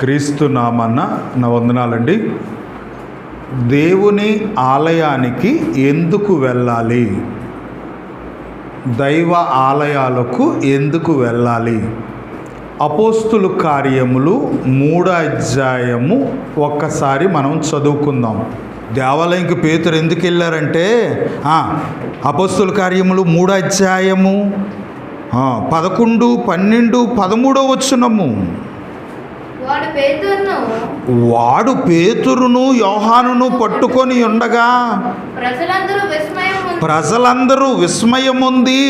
క్రీస్తు నామాన్న నా వందనాలండి. దేవుని ఆలయానికి ఎందుకు వెళ్ళాలి? దైవ ఆలయాలకు ఎందుకు వెళ్ళాలి? అపోస్తులు కార్యములు మూడో అధ్యాయము ఒక్కసారి మనం చదువుకుందాం. దేవాలయంకి పేతురు ఎందుకు వెళ్ళారంటే అపోస్తుల కార్యములు మూడో అధ్యాయము పదకొండు పన్నెండు పదమూడో వచ్చినము వాడు పేతురును యోహానును పట్టుకొని ఉండగా ప్రజలందరూ విస్మయం ఉంది. ప్రజలందరూ విస్మయముంది.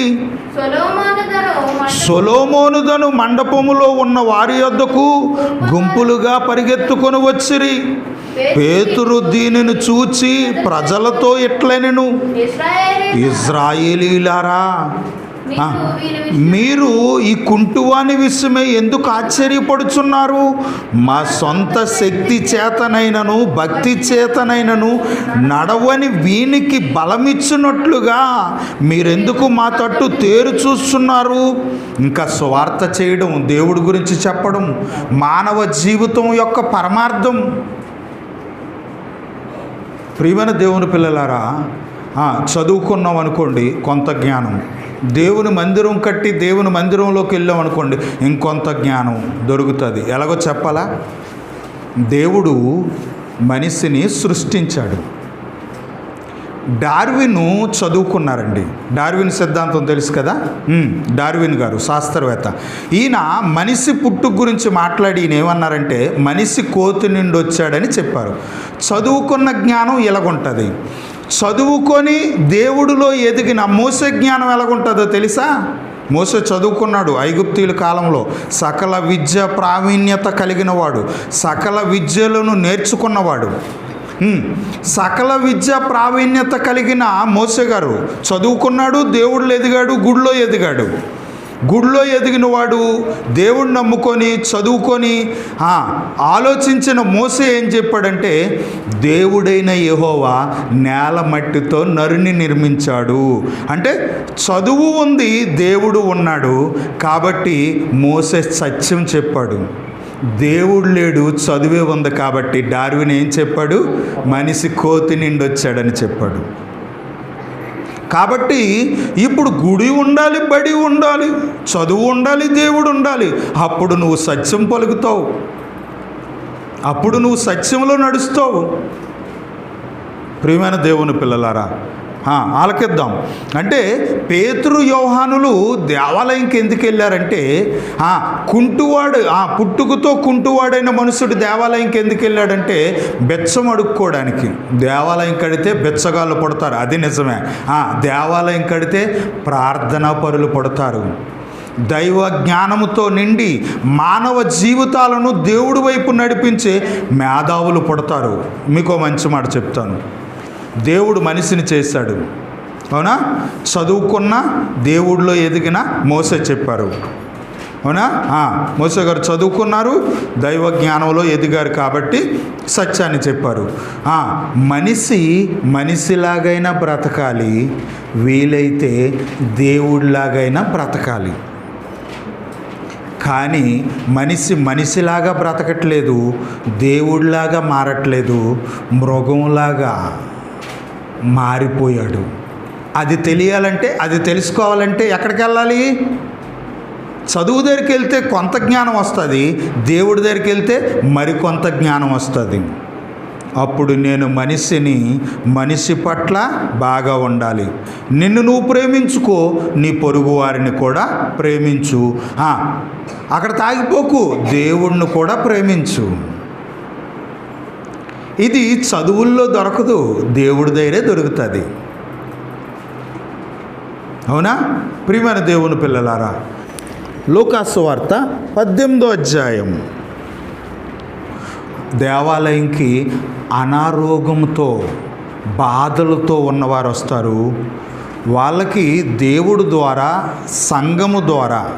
సొలొమోనుదను మండ- సొలోమోనుదను మండపములో ఉన్న వారి యొద్దకు గుంపులుగా పరిగెత్తుకొని వచ్చిరి. పేతురు దీనిని చూచి ప్రజలతో ఇట్లనెను ఇశ్రాయేలీయులారా, ఇజ్రాయేలీలారా మీరు ఈ కుంటువాని విషయమై ఎందుకు ఆశ్చర్యపడుచున్నారు? మా సొంత శక్తి చేతనైనను భక్తి చేతనైనను నడవని వీనికి బలమిచ్చినట్లుగా మీరెందుకు మా తట్టు తేరు చూస్తున్నారు? ఇంకా స్వార్థ చేయడం దేవుడి గురించి చెప్పడం మానవ జీవితం యొక్క పరమార్థం. ప్రియమైన దేవుని పిల్లలారా చదువుకున్నాం అనుకోండి కొంత జ్ఞానం. దేవుని మందిరం కట్టి దేవుని మందిరంలోకి వెళ్ళాం అనుకోండి ఇంకొంత జ్ఞానం దొరుకుతుంది. ఎలాగో చెప్పాలా? దేవుడు మనిషిని సృష్టించాడు. డార్విన్ చదువుకున్నారండి. డార్విన్ సిద్ధాంతం తెలుసు కదా? డార్విన్ గారు శాస్త్రవేత్త. ఈయన మనిషి పుట్టుక గురించి మాట్లాడి ఈయన ఏమన్నారంటే మనిషి కోతి నుండి వచ్చాడని చెప్పారు. చదువుకున్న జ్ఞానం ఇలాగుంటుంది. చదువుకొని దేవుడిలో ఎదిగిన మోస జ్ఞానం ఎలాగుంటుందో తెలుసా? మోస చదువుకున్నాడు ఐగుప్తీయుల కాలంలో. సకల విద్య ప్రావీణ్యత కలిగిన వాడు సకల విద్యలను నేర్చుకున్నవాడు. సకల విద్య ప్రావీణ్యత కలిగిన మోసే గారు చదువుకున్నాడు దేవుళ్ళు ఎదిగాడు గుడిలో ఎదిగాడు. గుడిలో ఎదిగిన వాడు దేవుడిని నమ్ముకొని చదువుకొని ఆలోచించిన మోసే ఏం చెప్పాడంటే దేవుడైన యెహోవా నేల మట్టితో నరుని నిర్మించాడు. అంటే చదువు ఉంది దేవుడు ఉన్నాడు కాబట్టి మోసే సత్యం చెప్పాడు. దేవుడు లేడు చదువే ఉంది కాబట్టి డార్విన్ ఏం చెప్పాడు? మనిషి కోతి నిండొచ్చాడని చెప్పాడు. కాబట్టి ఇప్పుడు గుడి ఉండాలి బడి ఉండాలి చదువు ఉండాలి దేవుడు ఉండాలి. అప్పుడు నువ్వు సత్యం పలుకుతావు. అప్పుడు నువ్వు సత్యంలో నడుస్తావు. ప్రియమైన దేవుని పిల్లలారా ఆలకిద్దాం. అంటే పేతురు యోహానులు దేవాలయంకి ఎందుకు వెళ్ళారంటే కుంటువాడు ఆ పుట్టుకతో కుంటువాడైన మనుషుడు దేవాలయంకి ఎందుకు వెళ్ళాడంటే బెచ్చం అడుక్కోవడానికి. దేవాలయం కడితే బెచ్చగాళ్ళు పడతారు అది నిజమే. దేవాలయం కడితే ప్రార్థనా పరులు పడతారు. దైవ జ్ఞానముతో నిండి మానవ జీవితాలను దేవుడి వైపు నడిపించే మేధావులు పుడతారు. మీకో మంచి మాట చెప్తాను. దేవుడు మనిషిని చేశాడు. అవునా? చదువుకున్న దేవుడిలో ఎదిగిన మోసే చెప్పారు. అవునా? ఆ, మోసే గారు చదువుకున్నారు దైవ జ్ఞానంలో ఎదిగారు కాబట్టి సత్యాన్ని చెప్పారు. మనిషి మనిషిలాగైనా బ్రతకాలి వీలైతే దేవుడిలాగైనా బ్రతకాలి. కానీ మనిషి మనిషిలాగా బ్రతకట్లేదు దేవుడిలాగా మారట్లేదు మృగంలాగా. మారిపోయాడు. అది తెలియాలంటే అది తెలుసుకోవాలంటే ఎక్కడికి వెళ్ళాలి? చదువు దగ్గరికి వెళ్తే కొంత జ్ఞానం వస్తుంది దేవుడి దగ్గరికి వెళ్తే మరికొంత జ్ఞానం వస్తుంది. అప్పుడు నేను మనిషిని మనిషి పట్ల బాగా ఉండాలి. నిన్ను నువ్వు ప్రేమించుకో నీ పొరుగు వారిని కూడా ప్రేమించు. అక్కడ తాగిపోకు దేవుణ్ణి కూడా ప్రేమించు. ఇది చదువుల్లో దొరకదు దేవుడి దగ్గరే దొరుకుతుంది. అవునా? ప్రియమైన దేవుని పిల్లలారా లోకాసు వార్త పద్దెనిమిదో అధ్యాయం. దేవాలయంకి అనారోగ్యంతో బాధలతో ఉన్నవారు వస్తారు. వాళ్ళకి దేవుడు ద్వారా సంఘము ద్వారా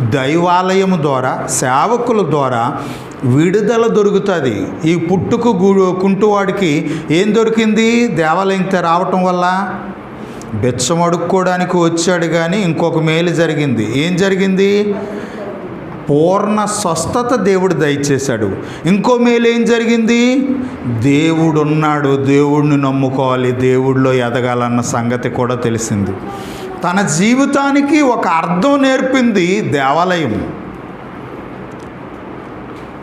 దైవాలయము ద్వారా సేవకుల ద్వారా విడుదల దొరుకుతుంది. ఈ పుట్టుకు కుంటువాడికి ఏం దొరికింది? దేవాలయంకి రావటం వల్ల? బిచ్చం అడుక్కోవడానికి వచ్చాడు కానీ ఇంకొక మేలు జరిగింది. ఏం జరిగింది? పూర్ణ స్వస్థత దేవుడు దయచేశాడు. ఇంకో మేలు ఏం జరిగింది? దేవుడు ఉన్నాడు దేవుడిని నమ్ముకోవాలి దేవుడిలో ఎదగాలన్న సంగతి కూడా తెలిసింది. తన జీవితానికి ఒక అర్థం నేర్పింది దేవాలయం.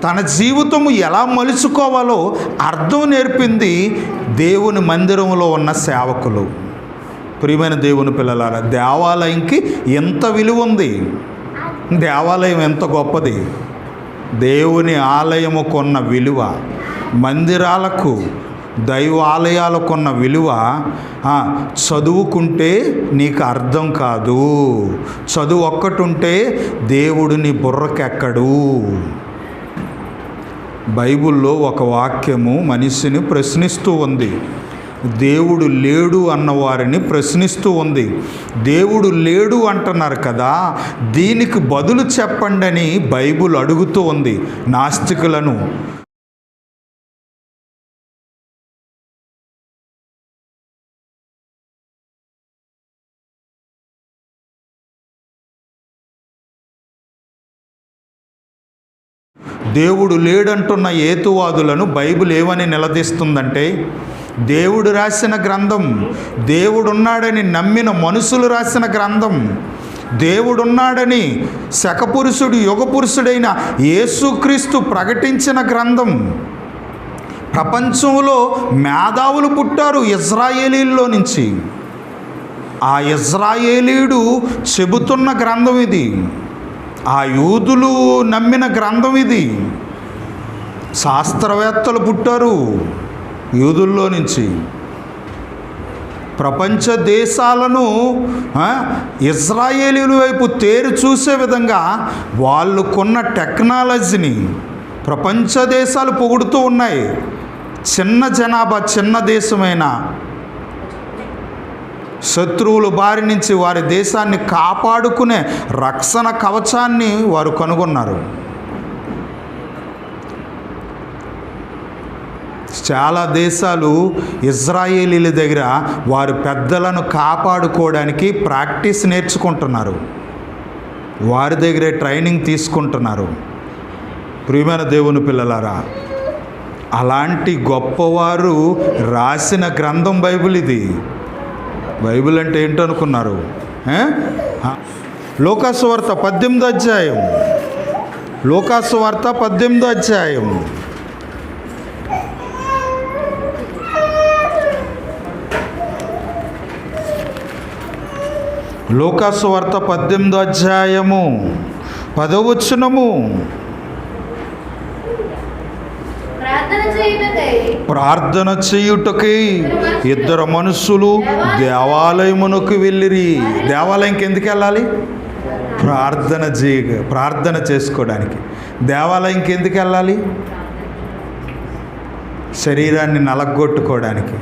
తన జీవితము ఎలా మలుచుకోవాలో అర్థం నేర్పింది దేవుని మందిరంలో ఉన్న సేవకులు. ప్రియమైన దేవుని పిల్లలారా దేవాలయంకి ఎంత విలువ ఉంది? దేవాలయం ఎంత గొప్పది? దేవుని ఆలయము కొన్న విలువ మందిరాలకు దైవ ఆలయాలకున్న విలువ చదువుకుంటే నీకు అర్థం కాదు. చదువు ఒక్కటుంటే దేవుడు నీ బుర్రకెక్కడు. బైబిల్లో ఒక వాక్యము మనిషిని ప్రశ్నిస్తూ ఉంది. దేవుడు లేడు అన్న వారిని ప్రశ్నిస్తూ ఉంది. దేవుడు లేడు అంటున్నారు కదా దీనికి బదులు చెప్పండి అని బైబిల్ అడుగుతూ ఉంది నాస్తికులను. దేవుడు లేడంటున్న ఏతువాదులను బైబిల్ ఏమని నిలదీస్తుందంటే దేవుడు రాసిన గ్రంథం దేవుడున్నాడని నమ్మిన మనుషులు రాసిన గ్రంథం దేవుడున్నాడని శకపురుషుడు యుగపురుషుడైన యేసుక్రీస్తు ప్రకటించిన గ్రంథం. ప్రపంచంలో మేధావులు పుట్టారు ఇజ్రాయేలీల్లో నుంచి. ఆ ఇజ్రాయేలీడు చెబుతున్న గ్రంథం ఇది. ఆ యూదులు నమ్మిన గ్రంథం ఇది. శాస్త్రవేత్తలు పుట్టారు యూదుల్లో నుంచి. ప్రపంచ దేశాలను ఇజ్రాయేలీల వైపు తేరు చూసే విధంగా వాళ్ళకున్న టెక్నాలజీని ప్రపంచ దేశాలు పొగుడుతూ ఉన్నాయి. చిన్న జనాభా చిన్న దేశమైన శత్రువుల బారి నుంచి వారి దేశాన్ని కాపాడుకునే రక్షణ కవచాన్ని వారు కనుగొన్నారు. చాలా దేశాలు ఇజ్రాయేలీల దగ్గర వారి పెద్దలను కాపాడుకోవడానికి ప్రాక్టీస్ నేర్చుకుంటున్నారు. వారి దగ్గరే ట్రైనింగ్ తీసుకుంటున్నారు. ప్రియమైన దేవుని పిల్లలారా అలాంటి గొప్పవారు రాసిన గ్రంథం బైబిల్ ఇది. బైబిల్ అంటే ఏంటనుకున్నారు? లోకాసువార్త పద్దెనిమిది వార్త అధ్యాయం. లోకాసువార్త వార్త అధ్యాయం. లోకాసువార్త వార్త అధ్యాయము. పదవచ్చునము ప్రార్థన చేయుటకై. ఇద్దరు మనుషులు దేవాలయమునకు వెళ్ళిరి. దేవాలయంకి ఎందుకు వెళ్ళాలి? ప్రార్థన చేయ ప్రార్థన చేసుకోవడానికి. దేవాలయంకి ఎందుకు వెళ్ళాలి? శరీరాన్ని నలగొట్టుకోవడానికి.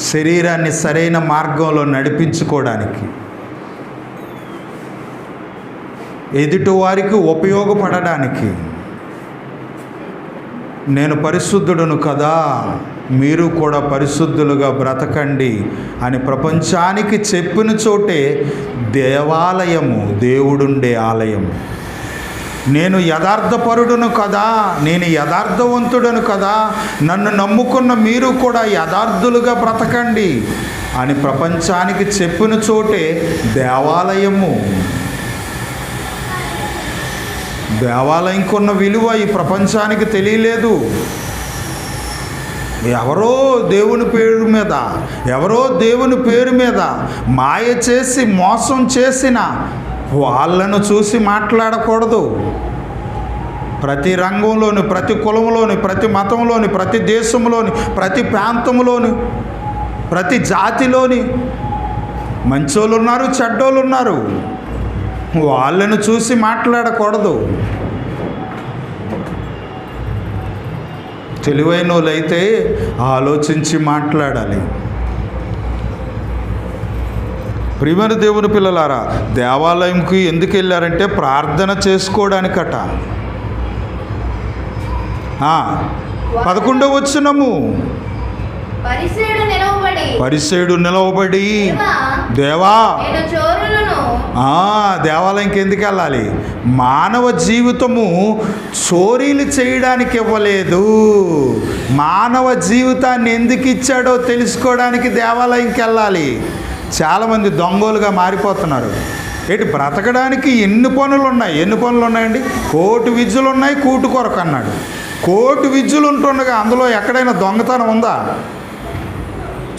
శరీరాన్ని సరైన మార్గంలో నడిపించుకోవడానికి. ఎదుటివారికి ఉపయోగపడడానికి. నేను పరిశుద్ధుడును కదా మీరు కూడా పరిశుద్ధులుగా బ్రతకండి అని ప్రపంచానికి చెప్పిన చోటే దేవాలయము దేవుడుండే ఆలయం నేను యథార్థపరుడును కదా నేను యథార్థవంతుడను కదా నన్ను నమ్ముకున్న మీరు కూడా యథార్థులుగా బ్రతకండి అని ప్రపంచానికి చెప్పిన చోటే దేవాలయము. దేవాలయంకున్న విలువ ఈ ప్రపంచానికి తెలియలేదు. ఎవరో దేవుని పేరు మీద ఎవరో దేవుని పేరు మీద మాయ చేసి మోసం చేసిన వాళ్ళను చూసి మాట్లాడకూడదు. ప్రతి రంగంలోని ప్రతి కులంలోని ప్రతి మతంలోని ప్రతి దేశంలోని ప్రతి ప్రాంతంలోని ప్రతి జాతిలోని మంచోళ్ళు ఉన్నారు చెడ్డోళ్ళు ఉన్నారు వాళ్ళను చూసి మాట్లాడకూడదు. తెలివైన వాళ్ళైతే ఆలోచించి మాట్లాడాలి. ప్రియమైన దేవుని పిల్లలారా దేవాలయంకి ఎందుకు వెళ్ళారంటే ప్రార్థన చేసుకోవడానికట పదకొండవ వచ్చినము పరిసేడు నిలవబడి. దేవా, దేవాలయంకి ఎందుకు వెళ్ళాలి. మానవ జీవితము చోరీలు చేయడానికి ఇవ్వలేదు. మానవ జీవితాన్ని ఎందుకు ఇచ్చాడో తెలుసుకోవడానికి దేవాలయంకి వెళ్ళాలి. చాలామంది దొంగలుగా మారిపోతున్నారు. ఏంటి బ్రతకడానికి ఎన్ని పనులు ఉన్నాయి? ఎన్ని పనులు ఉన్నాయండి? కోటి విద్యలు ఉన్నాయి కూటు కొరకు అన్నాడు. కోటి విద్యలు ఉంటుండగా అందులో ఎక్కడైనా దొంగతనం ఉందా?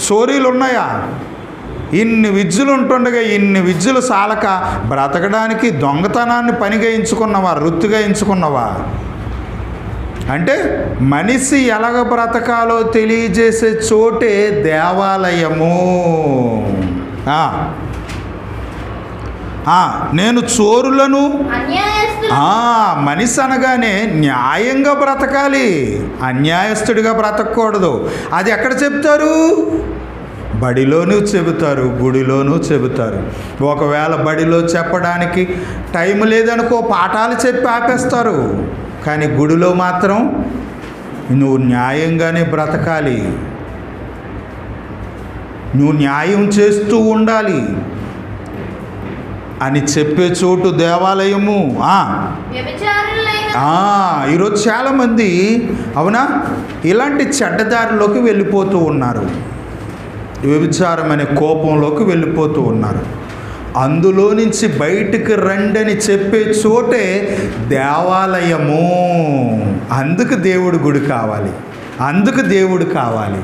చోరీలు ఉన్నాయా ఇన్ని విద్యలు ఉంటుండగా ఇన్ని విద్యలు సాలక బ్రతకడానికి దొంగతనాన్ని పనిగా ఎంచుకున్నవా వృత్తిగా ఎంచుకున్నవా అంటే మనిషి ఎలాగ బ్రతకాలో తెలియజేసే చోటే దేవాలయము. నేను చోరులను మనిషి అనగానే న్యాయంగా బ్రతకాలి. అన్యాయస్తుడిగా బ్రతకూడదు. అది ఎక్కడ చెప్తారు బడిలోనూ చెబుతారు గుడిలోనూ చెబుతారు. ఒకవేళ బడిలో చెప్పడానికి టైం లేదనుకో పాఠాలు చెప్పి ఆపేస్తారు. కానీ గుడిలో మాత్రం నువ్వు న్యాయంగానే బ్రతకాలి. నువ్వు న్యాయం చేస్తూ ఉండాలి. అని చెప్పే చోటు దేవాలయము. ఈరోజు చాలామంది అవునా? ఇలాంటి చెడ్డదారిలోకి వెళ్ళిపోతూ ఉన్నారు. వ్యభిచారం అనే కోపంలోకి వెళ్ళిపోతూ ఉన్నారు. అందులో నుంచి బయటికి రండి అని చెప్పే చోటే దేవాలయము. అందుకు దేవుడు గుడి కావాలి. అందుకు దేవుడు కావాలి.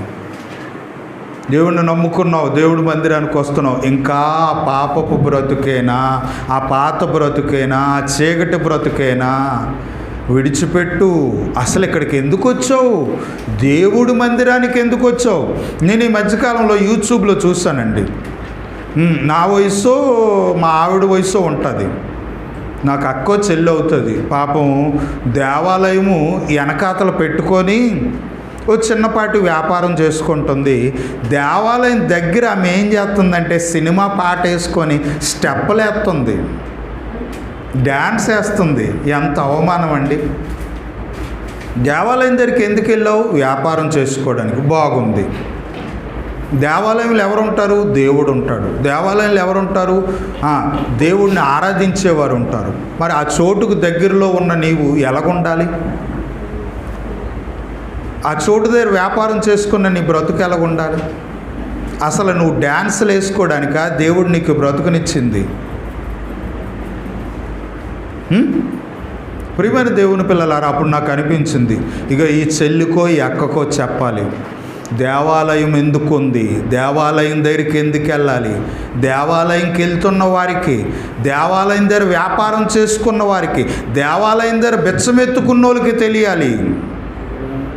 దేవుడిని నమ్ముకున్నావు దేవుడి మందిరానికి వస్తున్నావు. ఇంకా ఆ పాపపు బ్రతుకేనా ఆ పాత బ్రతుకేనా ఆ చీకటి బ్రతుకేనా? విడిచిపెట్టు. అసలు ఇక్కడికి ఎందుకు వచ్చావు? దేవుడి మందిరానికి ఎందుకు వచ్చావు? నేను ఈ మధ్యకాలంలో యూట్యూబ్లో చూశానండి. నా వయసు మా ఆవిడ వయసు ఉంటుంది. నాకు అక్కో చెల్లి అవుతుంది. పాపం దేవాలయము వెనకాతలు పెట్టుకొని ఓ చిన్నపాటి వ్యాపారం చేసుకుంటుంది. దేవాలయం దగ్గర ఆమె ఏం చేస్తుందంటే సినిమా పాట వేసుకొని స్టెప్పులు వేస్తుంది. డ్యాన్స్ వేస్తుంది. ఎంత అవమానం అండి. దేవాలయం దగ్గరికి ఎందుకు వెళ్ళావు? వ్యాపారం చేసుకోవడానికి. బాగుంది. దేవాలయంలో ఎవరుంటారు దేవుడు ఉంటాడు. దేవాలయంలో ఎవరుంటారు దేవుడిని ఆరాధించేవారు ఉంటారు. మరి ఆ చోటుకు దగ్గరలో ఉన్న నీవు ఎలాగుండాలి? ఆ చోటు దగ్గర వ్యాపారం చేసుకున్న నీ బ్రతుకు ఎలాగుండాలి అసలు నువ్వు డ్యాన్సులు వేసుకోవడానిక? దేవుడు నీకు బ్రతుకునిచ్చింది. ప్రియమైన దేవుని పిల్లలారా అప్పుడు నాకు అనిపించింది ఇక ఈ చెల్లికో ఈ అక్కకో చెప్పాలి. దేవాలయం ఎందుకు ఉంది? దేవాలయం దగ్గరికి ఎందుకు వెళ్ళాలి? దేవాలయంకి వెళ్తున్న వారికి దేవాలయం దగ్గర వ్యాపారం చేసుకున్న వారికి దేవాలయం దగ్గర బెచ్చమెత్తుకున్న వాళ్ళకి తెలియాలి.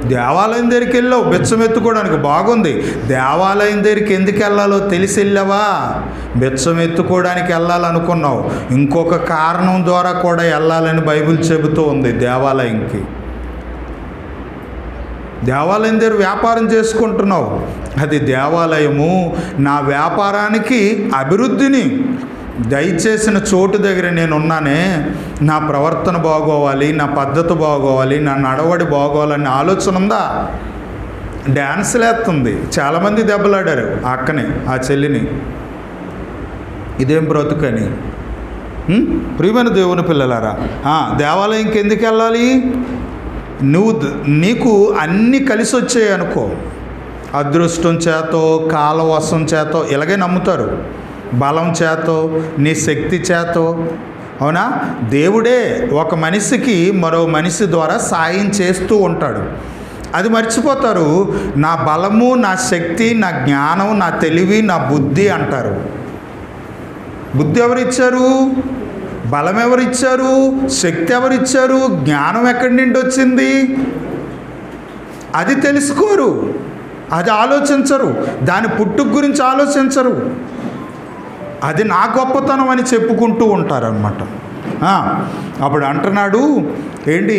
దేవాలయం దగ్గరికి వెళ్ళావు బెచ్చమెత్తుకోవడానికి బాగుంది. దేవాలయం దగ్గరికి ఎందుకు వెళ్ళాలో తెలిసి వెళ్ళావా? బెచ్చమెత్తుకోవడానికి వెళ్ళాలనుకున్నావు. ఇంకొక కారణం ద్వారా కూడా వెళ్ళాలని బైబిల్ చెబుతూ ఉంది దేవాలయంకి. దేవాలయం దగ్గర వ్యాపారం చేసుకుంటున్నావు. అది దేవాలయము. నా వ్యాపారానికి అభివృద్ధిని దయచేసిన చోటు దగ్గర నేను ఉన్నానే నా ప్రవర్తన బాగోవాలి నా పద్ధతి బాగోవాలి నా నడవడి బాగోవాలనే ఆలోచన ఉందా? డ్యాన్స్ లేస్తుంది. చాలామంది దెబ్బలాడారు ఆ అక్కని ఆ చెల్లిని. ఇదేం బ్రతుకని? ప్రియమైన దేవుని పిల్లలారా దేవాలయంకి ఎందుకు వెళ్ళాలి? నువ్వు నీకు అన్నీ కలిసి వచ్చాయి అనుకో అదృష్టం చేతో కాలవశం చేతో ఇలాగే నమ్ముతారు. బలం చేతో నీ శక్తి చేతో. అవునా? దేవుడే ఒక మనిషికి మరో మనిషి ద్వారా సాయం చేస్తూ ఉంటాడు. అది మర్చిపోతారు. నా బలము నా శక్తి నా జ్ఞానం నా తెలివి నా బుద్ధి అంటారు. బుద్ధి ఎవరిచ్చారు? బలం ఎవరిచ్చారు? శక్తి ఎవరిచ్చారు? జ్ఞానం ఎక్కడి నుండి వచ్చింది? అది తెలుసుకోరు. అది ఆలోచించరు. దాని పుట్టుక గురించి ఆలోచించరు. అది నా గొప్పతనం అని చెప్పుకుంటూ ఉంటారనమాట అప్పుడు అంటున్నాడు ఏంటి?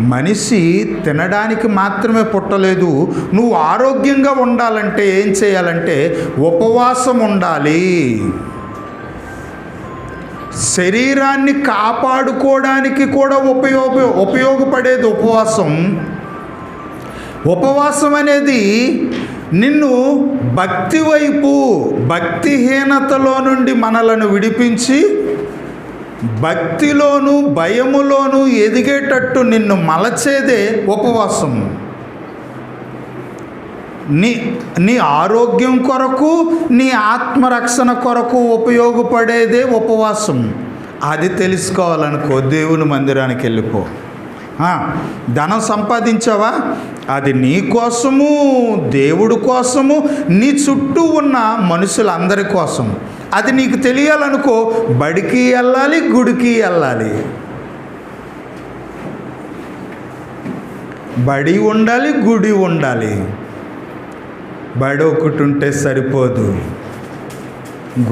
మనిషి తినడానికి మాత్రమే పుట్టలేదు. నువ్వు ఆరోగ్యంగా ఉండాలంటే ఏం చేయాలంటే ఉపవాసం ఉండాలి. శరీరాన్ని కాపాడుకోవడానికి కూడా ఉపయోగ ఉపయోగపడేది ఉపవాసం. ఉపవాసం అనేది నిన్ను భక్తి వైపు భక్తిహీనతలో నుండి మనలను విడిపించి భక్తిలోను భయములోను ఎదిగేటట్టు నిన్ను మలచేదే ఉపవాసం. నీ నీ ఆరోగ్యం కొరకు నీ ఆత్మరక్షణ కొరకు ఉపయోగపడేదే ఉపవాసం. అది తెలుసుకోవాలనుకో దేవుని మందిరానికి వెళ్ళిపో. ధనం సంపాదించావా? అది నీ కోసము దేవుడి కోసము నీ చుట్టూ ఉన్న మనుషులందరి కోసం అది నీకు తెలియాలనుకో బడికి వెళ్ళాలి గుడికి వెళ్ళాలి. బడి ఉండాలి గుడి ఉండాలి. బడి ఒకటి ఉంటే సరిపోదు.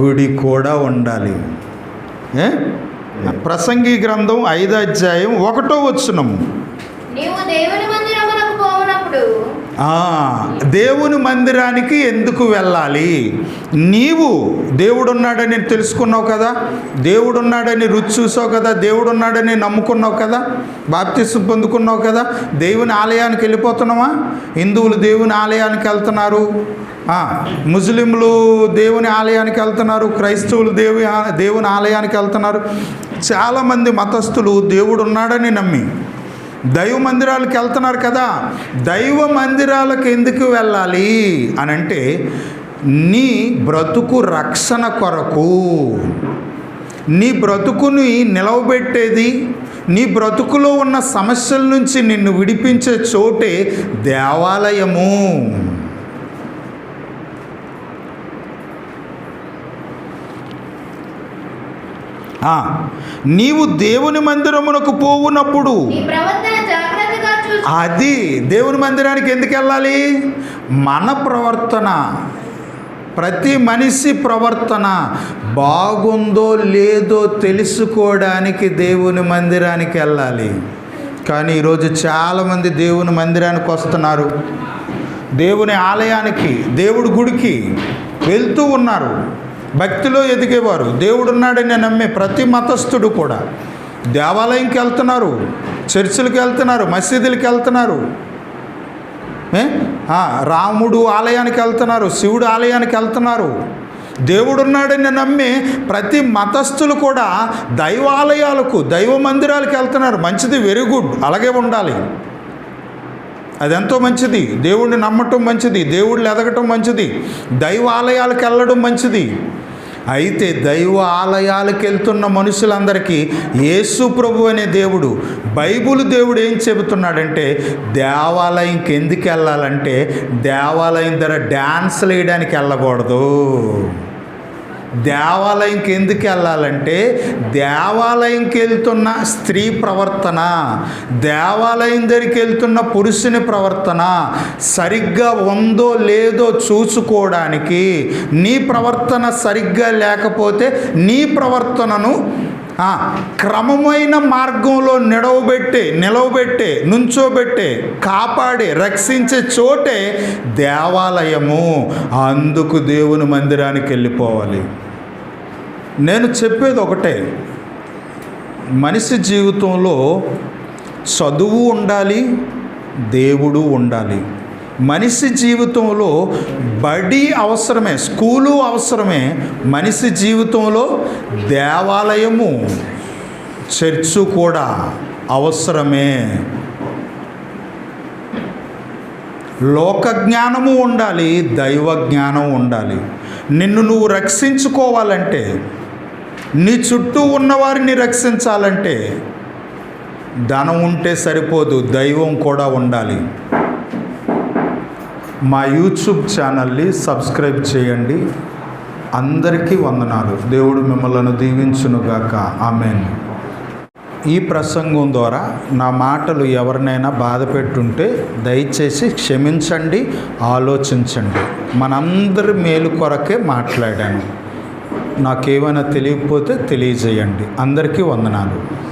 గుడి కూడా ఉండాలి. ఏ? ప్రసంగి గ్రంథం ఐదో అధ్యాయం ఒకటో వచ్చునము నీవు దేవుని మందిరానికి ఎందుకు వెళ్ళాలి? నీవు దేవుడున్నాడని తెలుసుకున్నావు కదా? దేవుడున్నాడని రుచి చూసావు కదా? దేవుడున్నాడని నమ్ముకున్నావు కదా? బాప్తిసం పొందుకున్నావు కదా? దేవుని ఆలయానికి వెళ్ళిపోతున్నావా? హిందువులు దేవుని ఆలయానికి వెళ్తున్నారు. ముస్లింలు దేవుని ఆలయానికి వెళ్తున్నారు. క్రైస్తవులు దేవు దేవుని ఆలయానికి వెళ్తున్నారు. చాలామంది మతస్థులు దేవుడు ఉన్నాడని నమ్మి దైవ మందిరాలకు వెళ్తున్నారు కదా దైవ మందిరాలకు ఎందుకు వెళ్ళాలి అని అంటే నీ బ్రతుకు రక్షణ కొరకు. నీ బ్రతుకుని నిలవబెట్టేది నీ బ్రతుకులో ఉన్న సమస్యల నుంచి నిన్ను విడిపించే చోటే దేవాలయము. నీవు దేవుని మందిరమునకు పోవునప్పుడు అది దేవుని మందిరానికి ఎందుకు వెళ్ళాలి? మన ప్రవర్తన ప్రతి మనిషి ప్రవర్తన బాగుందో లేదో తెలుసుకోవడానికి దేవుని మందిరానికి వెళ్ళాలి. కానీ ఈరోజు చాలామంది దేవుని మందిరానికి వస్తున్నారు. దేవుని ఆలయానికి దేవుడి గుడికి వెళ్తూ ఉన్నారు. భక్తిలో ఎదిగేవారు. దేవుడున్నాడని నమ్మే ప్రతి మతస్థుడు కూడా. దేవాలయంకి వెళ్తున్నారు చర్చిలకు వెళ్తున్నారు మసీదులకు వెళ్తున్నారు. రాముడు ఆలయానికి వెళ్తున్నారు శివుడు ఆలయానికి వెళ్తున్నారు. దేవుడున్నాడని నమ్మి ప్రతి మతస్థులు కూడా దైవాలయాలకు దైవ మందిరాలకు వెళ్తున్నారు. మంచిది వెరీ గుడ్. అలాగే ఉండాలి. అదెంతో మంచిది. దేవుడిని నమ్మటం మంచిది. దేవుళ్ళు ఎదగటం మంచిది. దైవ ఆలయాలకు వెళ్ళడం మంచిది. అయితే దైవ ఆలయాలకు వెళ్తున్న మనుషులందరికీ యేసు ప్రభు అనే దేవుడు బైబుల్ దేవుడు ఏం చెబుతున్నాడంటే దేవాలయంకి ఎందుకు వెళ్ళాలంటే దేవాలయం ధర డ్యాన్స్ వేయడానికి వెళ్ళకూడదు. దేవాలయంకి ఎందుకు వెళ్ళాలంటే దేవాలయంకి వెళ్తున్న స్త్రీ ప్రవర్తన దేవాలయం దగ్గరికి వెళ్తున్న పురుషుని ప్రవర్తన సరిగ్గా ఉందో లేదో చూసుకోవడానికి నీ ప్రవర్తన సరిగ్గా లేకపోతే నీ ప్రవర్తనను క్రమమైన మార్గంలో నిడవబెట్టి నిలవబెట్టే నుంచోబెట్టే కాపాడే రక్షించే చోటే దేవాలయము. అందుకు దేవుని మందిరానికి వెళ్ళిపోవాలి. నేను చెప్పేది ఒకటే. మనిషి జీవితంలో చదువు ఉండాలి దేవుడు ఉండాలి. మనిషి జీవితంలో బడి అవసరమే స్కూలు అవసరమే. మనిషి జీవితంలో దేవాలయము చర్చు కూడా అవసరమే. లోక జ్ఞానము ఉండాలి దైవ జ్ఞానం ఉండాలి. నిన్ను నువ్వు రక్షించుకోవాలంటే నీ చుట్టూ ఉన్నవారిని రక్షించాలంటే ధనం ఉంటే సరిపోదు దైవం కూడా ఉండాలి. మా యూట్యూబ్ ఛానల్ని సబ్స్క్రైబ్ చేయండి. అందరికీ వందనాలు. దేవుడు మిమ్మల్ని దీవించునుగాక. ఆమెన్. ఈ ప్రసంగం ద్వారా నా మాటలు ఎవరినైనా బాధ పెట్టుంటే దయచేసి క్షమించండి ఆలోచించండి. మనందరి మేలు కొరకే మాట్లాడాను. నాకేమైనా తెలియకపోతే తెలియజేయండి. అందరికీ వందనాలు.